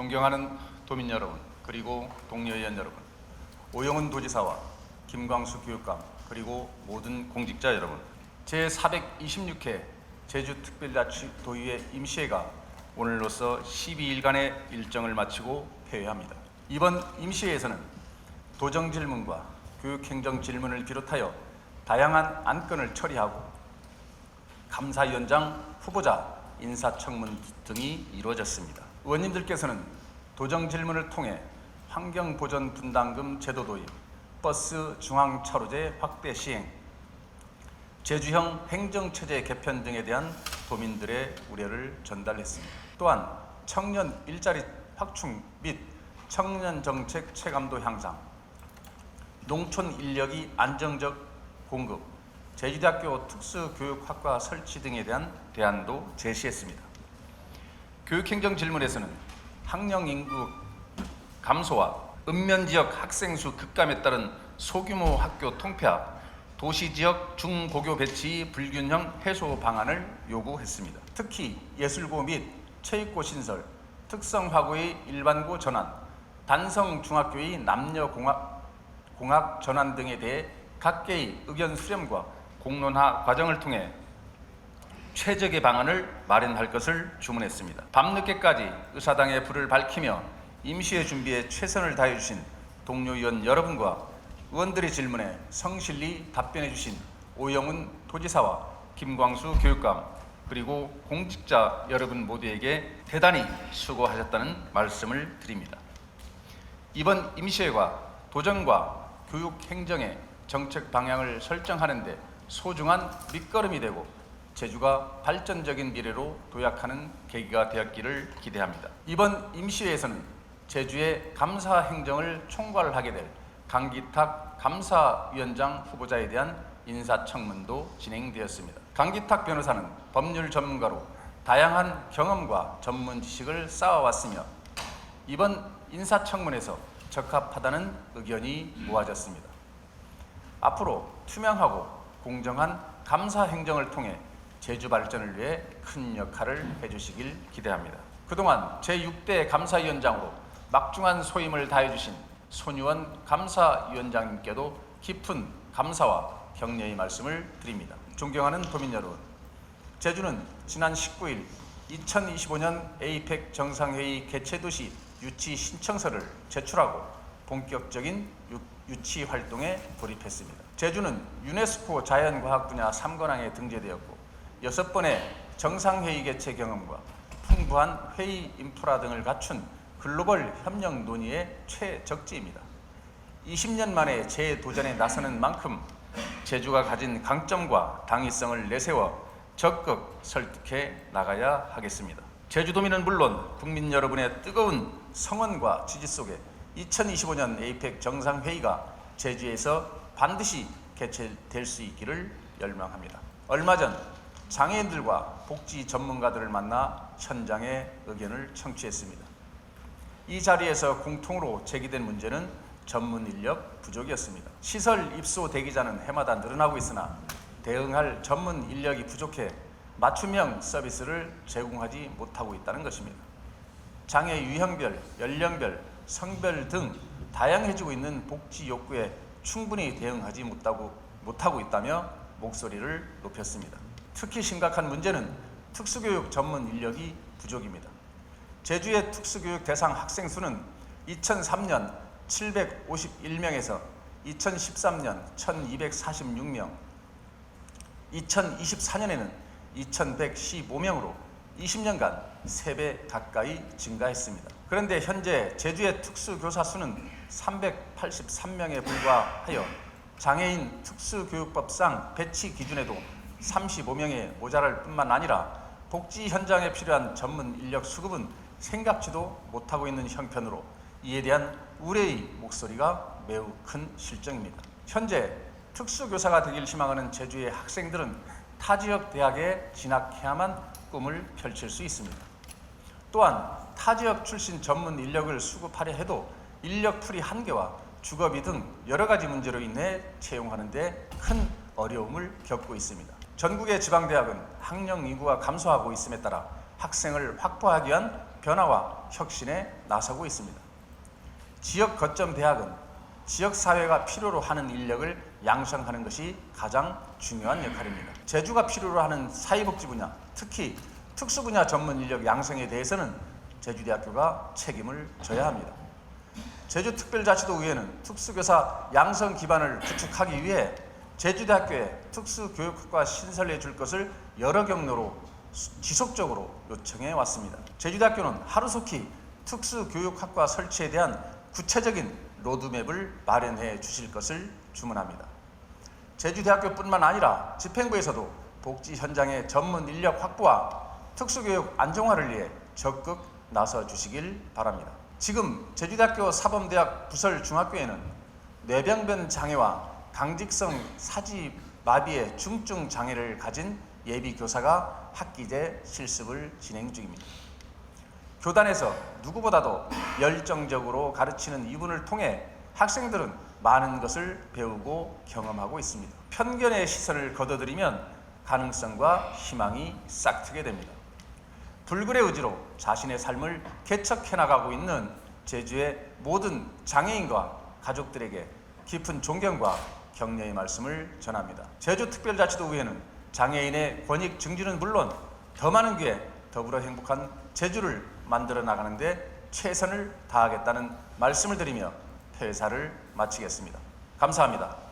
존경하는 도민 여러분, 그리고 동료 의원 여러분, 오영훈 도지사와 김광수 교육감, 그리고 모든 공직자 여러분, 제426회 제주특별자치도의회 임시회가 오늘로서 12일간의 일정을 마치고 폐회합니다. 이번 임시회에서는 도정 질문과 교육행정 질문을 비롯하여 다양한 안건을 처리하고 감사위원장 후보자 인사청문 등이 이루어졌습니다. 의원님들께서는 도정 질문을 통해 환경보전 분담금 제도 도입, 버스 중앙차로제 확대 시행, 제주형 행정체제 개편 등에 대한 도민들의 우려를 전달했습니다. 또한 청년 일자리 확충 및 청년 정책 체감도 향상, 농촌 인력이 안정적 공급, 제주대학교 특수교육학과 설치 등에 대한 대안도 제시했습니다. 교육행정 질문에서는 학령 인구 감소와 읍면 지역 학생 수 급감에 따른 소규모 학교 통폐합, 도시 지역 중고교 배치 불균형 해소 방안을 요구했습니다. 특히 예술고 및 체육고 신설, 특성화고의 일반고 전환, 단성 중학교의 남녀 공학 공학 전환 등에 대해 각계의 의견 수렴과 공론화 과정을 통해 최적의 방안을 마련할 것을 주문했습니다. 밤늦게까지 의사당의 불을 밝히며 임시회 준비에 최선을 다해 주신 동료 의원 여러분과 의원들의 질문에 성실히 답변해 주신 오영훈 도지사와 김광수 교육감 그리고 공직자 여러분 모두에게 대단히 수고하셨다는 말씀을 드립니다. 이번 임시회가 도정과 교육 행정의 정책 방향을 설정하는 데 소중한 밑거름이 되고 제주가 발전적인 미래로 도약하는 계기가 되었기를 기대합니다. 이번 임시회에서는 제주의 감사 행정을 총괄하게 될 강기탁 감사위원장 후보자에 대한 인사청문도 진행되었습니다. 강기탁 변호사는 법률 전문가로 다양한 경험과 전문 지식을 쌓아왔으며 이번 인사청문에서 적합하다는 의견이 모아졌습니다. 앞으로 투명하고 공정한 감사 행정을 통해 제주 발전을 위해 큰 역할을 해주시길 기대합니다. 그동안 제6대 감사위원장으로 막중한 소임을 다해주신 손유원 감사위원장님께도 깊은 감사와 격려의 말씀을 드립니다. 존경하는 도민 여러분, 제주는 지난 19일 2025년 에이펙 정상회의 개최도시 유치 신청서를 제출하고 본격적인 유- 유치 활동에 돌입했습니다. 제주는 유네스코 자연과학 분야 3관왕에 등재되었고 여섯 번의 정상회의 개최 경험과 풍부한 회의 인프라 등을 갖춘 글로벌 협력 논의의 최적지입니다. 20년 만에 재도전에 나서는 만큼 제주가 가진 강점과 당위성을 내세워 적극 설득해 나가야 하겠습니다. 제주도민은 물론 국민 여러분의 뜨거운 성원과 지지 속에 2025년 에이펙 정상회의가 제주에서 반드시 개최될 수 있기를 열망합니다. 얼마 전 장애인들과 복지 전문가들을 만나 현장의 의견을 청취했습니다. 이 자리에서 공통으로 제기된 문제는 전문 인력 부족이었습니다. 시설 입소 대기자는 해마다 늘어나고 있으나 대응할 전문 인력이 부족해 맞춤형 서비스를 제공하지 못하고 있다는 것입니다. 장애 유형별, 연령별, 성별 등 다양해지고 있는 복지 욕구에 충분히 대응하지 못하고, 있다며 목소리를 높였습니다. 특히 심각한 문제는 특수교육 전문 인력이 부족입니다. 제주의 특수교육 대상 학생 수는 2003년 751명에서 2013년 1246명, 2024년에는 2115명으로 20년간 3배 가까이 증가했습니다. 그런데 현재 제주의 특수교사 수는 383명에 불과하여 장애인 특수교육법상 배치 기준에도 35명에 모자랄 뿐만 아니라 복지 현장에 필요한 전문 인력 수급은 생각지도 못하고 있는 형편으로 이에 대한 우려의 목소리가 매우 큰 실정입니다. 현재 특수교사가 되길 희망하는 제주의 학생들은 타 지역 대학에 진학해야만 꿈을 펼칠 수 있습니다. 또한 타 지역 출신 전문 인력을 수급하려 해도 인력 풀이 한계와 주거비 등 여러 가지 문제로 인해 채용하는 데 큰 어려움을 겪고 있습니다. 전국의 지방대학은 학령 인구가 감소하고 있음에 따라 학생을 확보하기 위한 변화와 혁신에 나서고 있습니다. 지역 거점 대학은 지역 사회가 필요로 하는 인력을 양성하는 것이 가장 중요한 역할입니다. 제주가 필요로 하는 사회복지 분야, 특히 특수 분야 전문 인력 양성에 대해서는 제주대학교가 책임을 져야 합니다. 제주특별자치도의회는 특수교사 양성 기반을 구축하기 위해 제주대학교에 특수교육학과 신설해 줄 것을 여러 경로로 수- 지속적으로 요청해 왔습니다. 제주대학교는 하루속히 특수교육학과 설치에 대한 구체적인 로드맵을 마련해 주실 것을 주문합니다. 제주대학교뿐만 아니라 집행부에서도 복지 현장의 전문 인력 확보와 특수교육 안정화를 위해 적극 나서 주시길 바랍니다. 지금 제주대학교 사범대학 부설 중학교에는 뇌병변 장애와 강직성 사지 마비의 중증 장애를 가진 예비 교사가 학기제 실습을 진행 중입니다. 교단에서 누구보다도 열정적으로 가르치는 이분을 통해 학생들은 많은 것을 배우고 경험하고 있습니다. 편견의 시선을 걷어들이면 가능성과 희망이 싹트게 됩니다. 불굴의 의지로 자신의 삶을 개척해 나가고 있는 제주의 모든 장애인과 가족들에게 깊은 존경과 격려의 말씀을 전합니다. 제주특별자치도의회는 장애인의 권익 증진은 물론 더 많은 기회 더불어 행복한 제주를 만들어 나가는데 최선을 다하겠다는 말씀을 드리며 회사를 마치겠습니다. 감사합니다.